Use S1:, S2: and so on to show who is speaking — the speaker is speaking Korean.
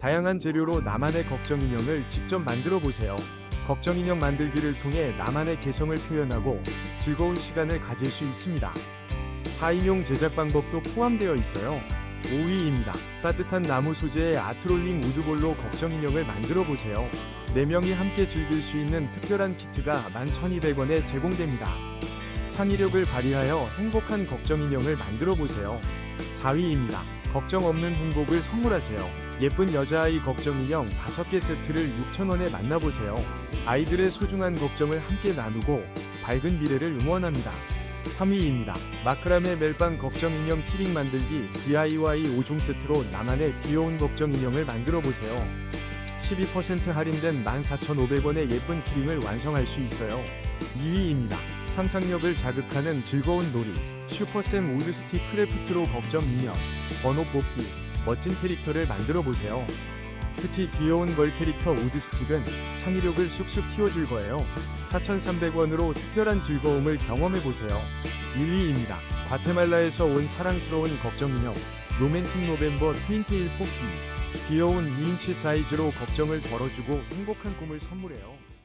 S1: 다양한 재료로 나만의 걱정 인형을 직접 만들어 보세요. 걱정 인형 만들기를 통해 나만의 개성을 표현하고 즐거운 시간을 가질 수 있습니다. 4인용 제작 방법도 포함되어 있어요. 5위입니다. 따뜻한 나무 소재의 아트롤링 우드볼로 걱정 인형을 만들어 보세요. 4명이 함께 즐길 수 있는 특별한 키트가 11,200원에 제공됩니다. 창의력을 발휘하여 행복한 걱정 인형을 만들어 보세요. 4위입니다. 걱정 없는 행복을 선물하세요. 예쁜 여자아이 걱정 인형 5개 세트를 6,000원에 만나보세요. 아이들의 소중한 걱정을 함께 나누고 밝은 미래를 응원합니다. 3위입니다. 마크라메 멜빵 걱정 인형 키링 만들기 DIY 5종 세트로 나만의 귀여운 걱정 인형을 만들어 보세요. 12% 할인된 14,500원의 예쁜 키링을 완성할 수 있어요. 2위입니다. 상상력을 자극하는 즐거운 놀이 슈퍼샘 우드스틱 크래프트로 걱정 인형 번호 뽑기 멋진 캐릭터를 만들어 보세요. 특히 귀여운 걸 캐릭터 우드스틱은 창의력을 쑥쑥 키워줄 거예요. 4,300원으로 특별한 즐거움을 경험해 보세요. 1위입니다. 과테말라에서 온 사랑스러운 걱정 인형 로맨틱 노벤버 트윈테일 포키 귀여운 2인치 사이즈로 걱정을 덜어주고 행복한 꿈을 선물해요.